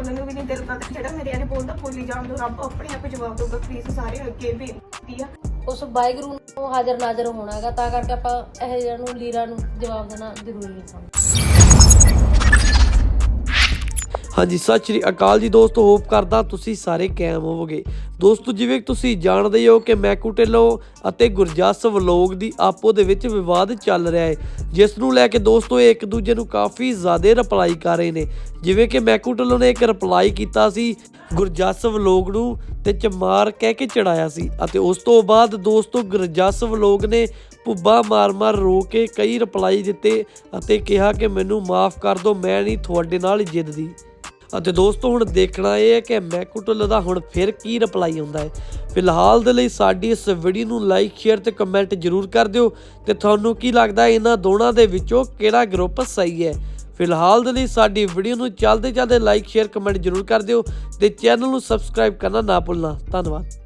ਉਹਨਾਂ ਵੀ ਨਹੀਂ ਦਿਲ ਕਰਦਾ। ਜਿਹੜਾ ਮੇਰੇ ਵਾਲੇ ਬੋਲਦਾ ਬੋਲੀ ਜਾਣ ਦੋ ਰੱਬ, ਆਪਣੇ ਆਪ ਜਵਾਬ ਦਊਗਾ ਪਲੀਜ਼ ਸਾਰੇ ਅੱਗੇ ਬੇਨਤੀ ਆ। ਉਸ ਵਾਹਿਗੁਰੂ ਨੂੰ ਹਾਜ਼ਰ ਨਾਜ਼ਰ ਹੋਣਾ ਤਾਂ ਕਰਕੇ ਆਪਾਂ ਇਹ ਨੂੰ, ਲੀਰਾ ਨੂੰ ਜਵਾਬ ਦੇਣਾ ਜ਼ਰੂਰੀ ਹੈ ਸਾਨੂੰ। ਹਾਂਜੀ, ਸਤਿ ਸ਼੍ਰੀ ਅਕਾਲ ਜੀ ਦੋਸਤੋ, ਹੋਪ ਕਰਦਾ ਤੁਸੀਂ ਸਾਰੇ ਕਾਇਮ ਹੋਵੋਗੇ। ਦੋਸਤੋ, ਜਿਵੇਂ ਕਿ ਤੁਸੀਂ ਜਾਣਦੇ ਹੀ ਹੋ ਕਿ ਮੈਕੂ ਢਿੱਲੋਂ ਅਤੇ ਗੁਰਜਸ ਵਲੋਗ ਦੀ ਆਪੋ ਦੇ ਵਿੱਚ ਵਿਵਾਦ ਚੱਲ ਰਿਹਾ ਹੈ। ਜਿਸ ਨੂੰ ਲੈ ਕੇ ਦੋਸਤੋ, ਇਹ ਇੱਕ ਦੂਜੇ ਨੂੰ ਕਾਫੀ ਜ਼ਿਆਦਾ ਰਿਪਲਾਈ ਕਰ ਰਹੇ ਨੇ। ਜਿਵੇਂ ਕਿ ਮੈਕੂ ਢਿੱਲੋਂ ਨੇ ਇੱਕ ਰਿਪਲਾਈ ਕੀਤਾ ਸੀ, ਗੁਰਜਸ ਵਲੋਗ ਨੂੰ ਤੇ ਚਮਾਰ ਕਹਿ ਕੇ ਚੜਾਇਆ ਸੀ ਅਤੇ ਉਸ ਤੋਂ ਬਾਅਦ ਦੋਸਤੋ, ਗੁਰਜਸ ਵਲੋਗ ਨੇ ਭੁੱਬਾ ਮਾਰ-ਮਾਰ ਰੋ ਕੇ ਕਈ ਰਿਪਲਾਈ ਦਿੱਤੇ ਅਤੇ ਕਿਹਾ ਕਿ ਮੈਨੂੰ ਮਾਫ ਕਰ ਦਿਓ ਮੈਂ ਨਹੀਂ ਤੁਹਾਡੇ ਨਾਲ ਜਿੱਦਦੀ। ਅਤੇ ਦੋਸਤੋ, ਹੁਣ ਦੇਖਣਾ ਇਹ ਹੈ ਕਿ ਮੈਕੂਟਲ ਦਾ ਹੁਣ ਫਿਰ ਕੀ ਰਿਪਲਾਈ ਆਉਂਦਾ ਹੈ। ਫਿਲਹਾਲ ਦੇ ਲਈ ਸਾਡੀ ਇਸ ਵੀਡੀਓ ਨੂੰ ਲਾਈਕ ਸ਼ੇਅਰ ਤੇ ਕਮੈਂਟ ਜਰੂਰ ਕਰ ਦਿਓ ਤੇ ਤੁਹਾਨੂੰ ਕੀ ਲੱਗਦਾ ਇਹਨਾਂ ਦੋਨਾਂ ਦੇ ਵਿੱਚੋਂ ਕਿਹੜਾ ਗਰੁੱਪ ਸਹੀ ਹੈ? ਫਿਲਹਾਲ ਦੇ ਲਈ ਸਾਡੀ ਵੀਡੀਓ ਨੂੰ ਚੱਲਦੇ ਚੱਲਦੇ ਲਾਈਕ ਸ਼ੇਅਰ ਕਮੈਂਟ ਜਰੂਰ ਕਰ ਦਿਓ ਤੇ ਚੈਨਲ ਨੂੰ ਸਬਸਕ੍ਰਾਈਬ ਕਰਨਾ ਨਾ ਭੁੱਲਣਾ। ਧੰਨਵਾਦ।